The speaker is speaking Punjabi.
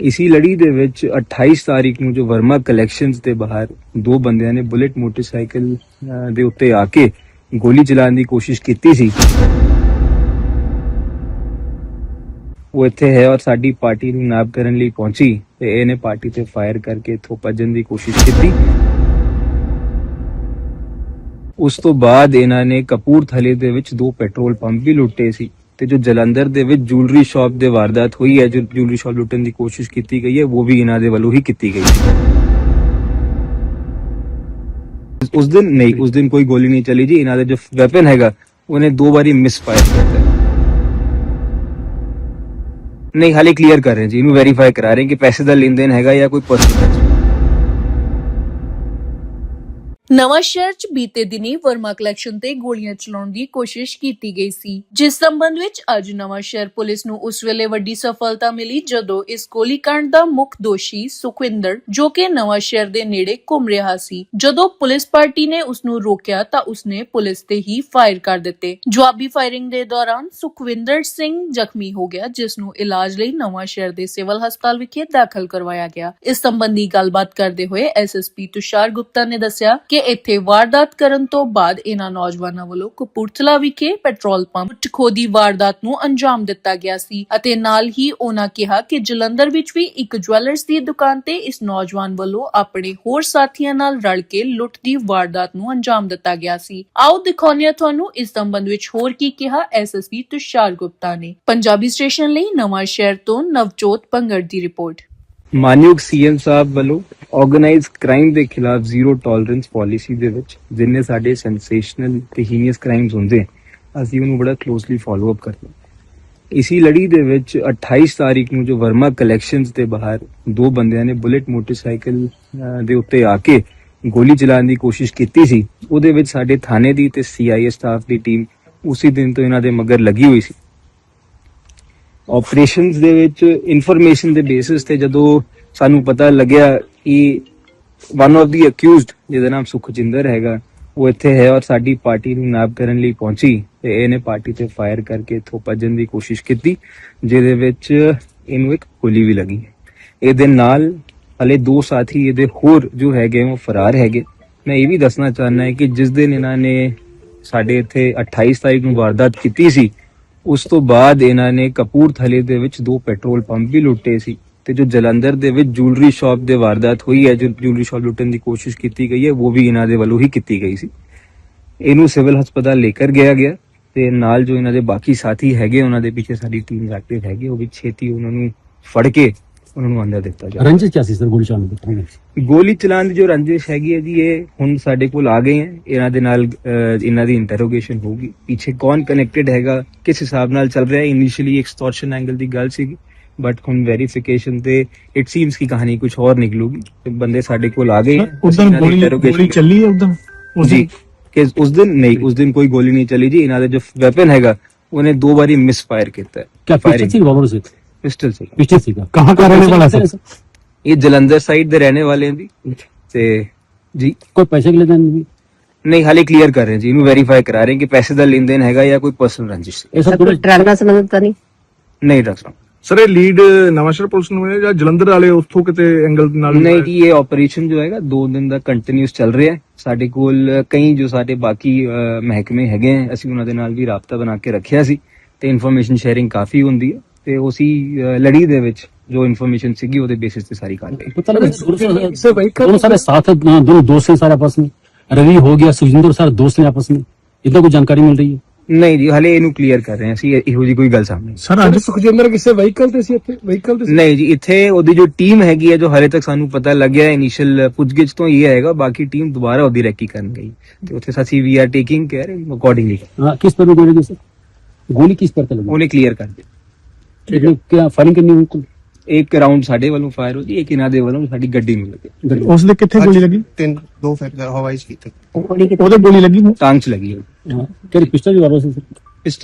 ਇਸੀ ਲੜੀ ਦੇ ਵਿੱਚ 28 ਤਾਰੀਖ ਨੂੰ ਜੋ ਵਰਮਾ ਕਲੈਕਸ਼ਨਸ ਦੇ ਬਾਹਰ ਦੋ ਬੰਦਿਆਂ ਨੇ ਬੁਲੇਟ ਮੋਟਰਸਾਈਕਲ ਦੇ ਉੱਤੇ ਆ ਕੇ ਗੋਲੀ ਚਲਾਉਣ ਦੀ ਕੋਸ਼ਿਸ਼ ਕੀਤੀ ਸੀ। ਉਹ ਇੱਥੇ ਹੈ ਔਰ ਸਾਡੀ ਪਾਰਟੀ ਨੂੰ ਨਾਬ ਕਰਨ ਲਈ ਪਹੁੰਚੀ ਤੇ ਇਹਨੇ ਪਾਰਟੀ ਤੇ ਫਾਇਰ ਕਰਕੇ ਇੱਥੋਂ ਭੱਜਣ ਦੀ ਕੋਸ਼ਿਸ਼ ਕੀਤੀ। ਉਸ ਤੋਂ ਬਾਅਦ ਇਹਨਾਂ ਨੇ ਕਪੂਰਥਲੇ ਦੇ ਵਿੱਚ ਦੋ ਪੈਟਰੋਲ ਪੰਪ ਵੀ ਲੁੱਟੇ ਸੀ। ਤੇ ਜੋ ਜਲੰਧਰ ਦੇ ਵਿੱਚ ਜੁਐਲਰੀ ਸ਼ਾਪ ਦੇ ਵਾਰਦਾਤ ਹੋਈ ਹੈ, ਜੋ ਜੁਐਲਰੀ ਸ਼ਾਪ ਲੁੱਟਣ ਦੀ ਕੋਸ਼ਿਸ਼ ਕੀਤੀ ਗਈ ਹੈ, ਉਹ ਵੀ ਇਹਨਾਂ ਦੇ ਵੱਲੋਂ ਹੀ ਕੀਤੀ ਗਈ ਹੈ। ਉਸ ਦਿਨ ਨਹੀਂ, ਉਸ ਦਿਨ ਕੋਈ ਗੋਲੀ ਨਹੀਂ ਚਲੀ ਜੀ, ਇਹਨਾਂ ਦਾ ਜੋ ਵੈਪਨ ਹੈਗਾ, ਉਹਨੇ ਦੋ ਵਾਰੀ ਮਿਸਫਾਇਰ ਕੀਤਾ ਨਹੀਂ, ਹਾਲੇ ਕਲੀਅਰ ਕਰ ਰਹੇ ਜੀ, ਇਹਨੂੰ ਵੈਰੀਫਾਈ ਕਰਾ ਰਹੇ ਕਿ ਪੈਸੇ ਦਾ ਲੈਣ ਦੇਣ ਹੈਗਾ ਜਾਂ ਕੋਈ ਪਰਸਨਲ ਨਵਾਂ ਸ਼ਹਿਰ 'ਚ ਬੀਤੇ ਦਿਨੀ ਵਰਮਾ ਕਲੈਕਸ਼ਨ ਤੇ ਗੋਲੀਆਂ ਚਲਾਉਣ ਦੀ ਕੋਸ਼ਿਸ਼ ਕੀਤੀ ਗਈ ਸੀ। ਜਿਸ ਸੰਬੰਧ ਵਿੱਚ ਅੱਜ ਨਵਾਂ ਸ਼ਹਿਰ ਪੁਲਿਸ ਨੂੰ ਉਸ ਵੇਲੇ ਵੱਡੀ ਸਫਲਤਾ ਮਿਲੀ ਜਦੋਂ ਇਸ ਗੋਲੀकांड ਦਾ ਮੁੱਖ ਦੋਸ਼ੀ ਸੁਖਵਿੰਦਰ, ਜੋ ਕਿ ਨਵਾਂ ਸ਼ਹਿਰ ਦੇ ਨੇੜੇ ਘੁੰਮ ਰਿਹਾ ਸੀ, ਜਦੋਂ ਪੁਲਿਸ ਪਾਰਟੀ ਨੇ ਉਸ ਨੂੰ ਰੋਕਿਆ ਤਾਂ ਉਸਨੇ ਪੁਲਿਸ ਤੇ ਹੀ ਫਾਇਰ ਕਰ ਦਿੱਤੇ। ਜਵਾਬੀ ਫਾਇਰਿੰਗ ਦੇ ਦੌਰਾਨ ਸੁਖਵਿੰਦਰ ਸਿੰਘ ਜ਼ਖਮੀ ਹੋ ਗਿਆ, ਜਿਸ ਨੂੰ ਇਲਾਜ ਲਈ ਨਵਾਂ ਸ਼ਹਿਰ ਦੇ ਸਿਵਲ ਹਸਪਤਾਲ ਵਿਖੇ ਦਾਖਲ ਕਰਵਾਇਆ ਗਿਆ। ਇਸ ਸੰਬੰਧੀ ਗੱਲਬਾਤ ਕਰਦੇ ਹੋਏ ਐਸਐਸਪੀ ਤੁਸ਼ਾਰ ਗੁਪਤਾ ਨੇ ਦੱਸਿਆ ਕਿ ਇੱਥੇ ਵਾਰਦਾਤ ਕਰਨ ਤੋਂ ਬਾਅਦ ਇਹਨਾਂ ਨੌਜਵਾਨਾਂ ਵੱਲੋਂ ਕਪੂਰਥਲਾ ਵਿਖੇ ਪੈਟਰੋਲ ਪੰਪ ਟਖੋ ਦੀ ਵਾਰਦਾਤ ਨੂੰ ਅੰਜਾਮ ਦਿੱਤਾ ਗਿਆ ਸੀ ਅਤੇ ਨਾਲ ਹੀ ਉਹਨਾਂ ਕਿਹਾ ਕਿ ਜਲੰਧਰ ਵਿੱਚ ਵੀ ਇੱਕ ਜੁਐਲਰਸ ਦੀ ਦੁਕਾਨ ਤੇ ਇਸ ਨੌਜਵਾਨ ਵੱਲੋਂ ਆਪਣੇ ਹੋਰ ਸਾਥੀਆਂ ਨਾਲ ਰਲ ਕੇ ਲੁੱਟ ਦੀ ਵਾਰਦਾਤ ਨੂੰ ਅੰਜਾਮ ਦਿੱਤਾ ਗਿਆ ਸੀ। ਆਓ ਦਿਖਾਉਂਦੇ ਹਾਂ ਤੁਹਾਨੂੰ ਇਸ ਸੰਬੰਧ ਵਿੱਚ ਹੋਰ ਕੀ ਕਿਹਾ ਐਸਐਸਪੀ ਤੁਸ਼ਾਰ ਗੁਪਤਾ ਨੇ। ਪੰਜਾਬੀ ਸਟੇਸ਼ਨ ਲਈ ਨਵਾਂ ਸ਼ਹਿਰ ਤੋਂ ਨਵਜੋਤ ਪੰਗੜ ਦੀ ਰਿਪੋਰਟ। ਮਾਨਯੋਗ ਸੀਐਮ ਸਾਹਿਬ ਵੱਲੋਂ ਆਰਗੇਨਾਈਜ਼ ਕ੍ਰਾਈਮ ਦੇ ਖਿਲਾਫ ਜ਼ੀਰੋ ਟੋਲਰੈਂਸ ਪਾਲਿਸੀ ਦੇ ਵਿੱਚ ਜਿੰਨੇ ਸਾਡੇ ਸੈਂਸੇਸ਼ਨਲ ਤੇ ਹੀਨੀਅਸ ਕ੍ਰਾਈਮਸ ਹੁੰਦੇ ਅਸੀਂ ਉਹਨੂੰ ਬੜਾ ਕਲੋਜ਼ਲੀ ਫਾਲੋ ਅਪ ਕਰਦੇ ਹਾਂ। ਇਸੀ ਲੜੀ ਦੇ ਵਿੱਚ 28 ਤਾਰੀਖ ਨੂੰ ਜੋ ਵਰਮਾ ਕਲੈਕਸ਼ਨਸ ਦੇ ਬਾਹਰ ਦੋ ਬੰਦਿਆਂ ਨੇ ਬੁਲੇਟ ਮੋਟਰਸਾਈਕਲ ਦੇ ਉੱਤੇ ਆ ਕੇ ਗੋਲੀ ਚਲਾਉਣ ਦੀ ਕੋਸ਼ਿਸ਼ ਕੀਤੀ ਸੀ, ਉਹਦੇ ਵਿੱਚ ਸਾਡੇ ਥਾਣੇ ਦੀ ਤੇ ਸੀਆਈਏ ਸਟਾਫ ਦੀ ਟੀਮ ਉਸੇ ਦਿਨ ਤੋਂ ਇਹਨਾਂ ਦੇ ਮਗਰ ਲੱਗੀ ਹੋਈ ਸੀ ਆਪਰੇਸ਼ਨਸ ਦੇ ਵਿੱਚ ਇਨਫੋਰਮੇਸ਼ਨ ਦੇ ਬੇਸਿਸ ਤੇ ਜਦੋਂ ਸਾਨੂੰ ਪਤਾ ਲੱਗਿਆ ਕਿ ਵਨ ਆਫ ਦੀ ਅਕਿਊਜ਼ਡ ਜਿਹਦਾ ਨਾਮ ਸੁਖਜਿੰਦਰ ਹੈਗਾ, ਉਹ ਇੱਥੇ ਹੈ ਔਰ ਸਾਡੀ ਪਾਰਟੀ ਨੂੰ ਨਾਬ ਕਰਨ ਲਈ ਪਹੁੰਚੀ ਤੇ ਇਹਨੇ ਪਾਰਟੀ ਤੇ ਫਾਇਰ ਕਰਕੇ ਇੱਥੋਂ ਭੱਜਣ ਦੀ ਕੋਸ਼ਿਸ਼ ਕੀਤੀ, ਜਿਹਦੇ ਵਿੱਚ ਇਹਨੂੰ ਇੱਕ ਗੋਲੀ ਵੀ ਲੱਗੀ। ਇਹਦੇ ਨਾਲ ਹਲੇ ਦੋ ਸਾਥੀ ਇਹਦੇ ਹੋਰ ਜੋ ਹੈਗੇ ਉਹ ਫਰਾਰ ਹੈਗੇ। ਮੈਂ ਇਹ ਵੀ ਦੱਸਣਾ ਚਾਹੁੰਦਾ ਹਾਂ ਕਿ ਜਿਸ ਦਿਨ ਇਹਨਾਂ ਨੇ ਸਾਡੇ ਇੱਥੇ 28 ਤਾਰੀਖ ਨੂੰ ਵਾਰਦਾਤ ਕੀਤੀ ਸੀ ਉਸ ਤੋਂ ਬਾਅਦ ਇਹਨਾਂ ਨੇ ਕਪੂਰਥਲੇ ਦੇ ਵਿੱਚ ਦੋ ਪੈਟਰੋਲ ਪੰਪ ਵੀ ਲੁੱਟੇ ਸੀ ਤੇ ਜੋ ਜਲੰਧਰ ਦੇ ਵਿੱਚ ਜੁਐਲਰੀ ਸ਼ਾਪ ਦੇ ਵਾਰਦਾਤ ਹੋਈ ਹੈ, ਜੋ ਜੁਐਲਰੀ ਸ਼ਾਪ ਲੁੱਟਣ ਦੀ ਕੋਸ਼ਿਸ਼ ਕੀਤੀ ਗਈ ਹੈ, ਉਹ ਵੀ ਇਹਨਾਂ ਦੇ ਵੱਲੋਂ ਹੀ ਕੀਤੀ ਗਈ ਸੀ। ਇਹਨੂੰ ਸਿਵਲ ਹਸਪਤਾਲ ਲੈ ਕੇ ਗਿਆ ਗਿਆ ਤੇ ਨਾਲ ਜੋ ਇਹਨਾਂ ਦੇ ਬਾਕੀ ਸਾਥੀ ਹੈਗੇ, ਉਹਨਾਂ ਦੇ ਪਿੱਛੇ ਸਾਡੀ ਟੀਮ ਐਕਟਿਵ ਹੈਗੀ, ਉਹ ਵੀ ਛੇਤੀ ਉਹਨਾਂ ਨੂੰ ਫੜ ਕੇ ਉਹਨਾਂ ਨੂੰ ਅੰਦਰ ਦਿੱਤਾ ਜਾ ਰੰਜਿਸ਼ ਕਿਆ ਸੀ ਸਰ ਗੋਲੀ ਚਲਾਉਣ ਦੀ? ਗੋਲੀ ਚਲਾਉਣ ਦੀ ਜੋ ਰੰਜਿਸ਼ ਹੈਗੀ ਹੈ ਜੀ ਇਹ ਹੁਣ ਸਾਡੇ ਕੋਲ ਆ ਗਏ ਹੈ। ਇਹਨਾਂ ਦੇ ਨਾਲ ਇਹਨਾਂ ਦੀ ਇੰਟਰੋਗੇਸ਼ਨ ਹੋਊਗੀ। ਪਿੱਛੇ ਕੌਣ ਕਨੈਕਟਡ ਹੈਗਾ ਕਿਸ ਹਿਸਾਬ ਨਾਲ ਚੱਲ ਰਿਹਾ ਹੈ? ਇਨੀਸ਼ੀਅਲੀ ਐਕਸਟੋਰਸ਼ਨ ਐਂਗਲ ਦੀ ਗੱਲ ਸੀਗੀ ਬਟ ਹੁਣ ਵੈਰੀਫਿਕੇਸ਼ਨ ਤੇ ਇਟ ਸੀਮਸ ਕਿ ਕਹਾਣੀ ਕੁਝ ਹੋਰ ਨਿਕਲੂਗੀ। ਬੰਦੇ ਸਾਡੇ ਕੋਲ ਆ ਗਏ ਹੈ। ਉਦੋਂ ਅਸੀਂ ਗੋਲੀ ਗੋਲੀ ਚੱਲੀ ਹੈ ਉਦੋਂ ਜੀ ਕਿ ਉਸ ਦਿਨ ਨਹੀਂ ਉਸ ਦਿਨ ਕੋਈ ਗੋਲੀ ਨਹੀਂ ਚੱਲੀ ਜੀ। ਇਹਨਾਂ ਦਾ ਜੋ ਵੈਪਨ ਹੈਗਾ ਉਹਨੇ ਦੋ ਵਾਰੀ ਮਿਸ ਫਾਇਰ ਕੀਤਾ ਹੈ। ਕਿਆ ਪਿਸਟਲ Firing. ਸੀ? ਪਿਸਟਲ ਸੀ पिस्टल थी क्या कहाँ का रहने वाला सर ਇਹ ਜਲੰਧਰ ਸਾਈਡ ਦੇ ਰਹਿਣੇ ਵਾਲੇ ਦੀ ਤੇ ਜੀ कोई पैसे के लेते नहीं ਨਹੀਂ ਹਾਲੇ ਕਲੀਅਰ ਕਰ ਰਹੇ ਜੀ ਇਹਨੂੰ ਵੈਰੀਫਾਈ ਕਰਾ ਰਹੇ ਕਿ ਪੈਸੇ ਦਾ ਲੈਣ ਦੇਣ ਹੈਗਾ ਜਾਂ ਕੋਈ ਪਰਸਨਲ ਰੰਜਿਸ਼ ਸੀ ऐसा ਕੋਈ थोड़ा ਟਰੱਕ ਨਾਲ ਸੰਬੰਧਿਤ ਤਾਂ ਨਹੀਂ ਨਹੀਂ ਡਾਕਟਰ ਸਰ ਇਹ ਲੀਡ ਨਵਾਂਸ਼ਹਿਰ ਪੁਲਿਸ ਨੂੰ ਹੈ ਜਾਂ ਜਲੰਧਰ ਵਾਲੇ ਉੱਥੋਂ ਕਿਤੇ ਐਂਗਲ ਨਾਲ ਨਹੀਂ ਜੀ ਇਹ ਆਪਰੇਸ਼ਨ ਜੋ ਹੈਗਾ ਦੋ ਦਿਨ ਦਾ ਕੰਟੀਨਿਊਸ ਚੱਲ ਰਿਹਾ ਹੈ ਸਾਡੇ ਕੋਲ ਕਈ ਜੋ ਸਾਡੇ ਬਾਕੀ ਅਹ, ਮਹਿਕਮੇ ਹੈਗੇ ਹੈ ਅਸੀਂ ਉਹਨਾਂ ਦੇ ਨਾਲ ਵੀ ਰਾਬਤਾ ਬਣਾ ਕੇ ਰੱਖਿਆ ਸੀ ਤੇ ਇਨਫੋਰਮੇਸ਼ਨ ਸ਼ੇਅਰਿੰਗ ਕਾਫੀ ਹੁੰਦੀ ਹੈ ਤੇ ਉਸੀ ਅਹ, ਲੜੀ ਦੇ ਵਿੱਚ ਜੋ ਇਨਫੋਰਮੇਸ਼ਨ ਸੀਗੀ ਉਹਦੇ ਬੇਸਿਸ ਤੇ ਸਾਰੀ ਕਰ ਰਹੀ पता लगा दोनों सारे साथ हैं, दोनों दोस्त हैं सारे आपस में रवि हो गया सुखजिंदर सारे दोस्त हैं आपस में इतना कुछ जानकारी मिल रही है ਨਹੀਂ ਜੀ ਹਲੇ ਇਹਨੂੰ ਕਲੀਅਰ ਕਰ ਰਹੇ ਹਾਂ ਅਸੀਂ ਇਹੋ ਜੀ ਕੋਈ ਗੱਲ ਸਾਹਮਣੇ ਨਹੀਂ। ਸਰ ਅੱਜ ਸੁਖਜਿੰਦਰ ਕਿਸੇ ਵਹੀਕਲ ਤੇ ਸੀ ਇੱਥੇ ਵਹੀਕਲ ਤੇ ਨਹੀਂ ਜੀ ਇੱਥੇ ਉਹਦੀ ਜੋ ਟੀਮ ਹੈਗੀ ਹੈ ਜੋ ਹਲੇ ਤੱਕ ਸਾਨੂੰ ਪਤਾ ਲੱਗਿਆ ਇਨੀਸ਼ੀਅਲ ਪੁੱਛਗਿੱਛ ਤੋਂ ਇਹ ਹੈਗਾ ਬਾਕੀ ਟੀਮ ਦੁਬਾਰਾ ਉਹਦੀ ਰੈਕੀ ਕਰਨ ਗਈ ਤੇ ਉੱਥੇ ਅਸੀਂ we are taking care accordingly हाँ, किस पर गोली लगी सर गोली किस पर लगी ਉਹਨੇ ਕਲੀਅਰ ਕਰ ਦਿੱਤਾ एक ने क्या फायरिंग करनी हुई उनको ਇੱਕ ਰਾਉਂਡ ਸਾਡੇ ਵੱਲੋਂ ਫਾਇਰ ਹੋਈ ਇੱਕ ਇਹਨਾਂ ਦੇ ਵੱਲੋਂ ਸਾਡੀ ਗੱਡੀ ਨੂੰ ਲੱਗੇ ਉਸ ਦੇ ਕਿੱਥੇ ਗੋਲੀ ਲੱਗੀ ਤਿੰਨ ਦੋ ਫਿਰ ਹਵਾਈ ਚ ਕੀਤੇ ਗੋਲੀ ਕਿਤੇ ਉਹਦੇ ਗੋਲੀ ਲੱਗੀ ਟਾਂਗ ਚ ਲੱਗੀ ਹੋਈ हाँ, क्या पिस्टल रिवॉल्वर से सर ਪਿਸਟਲ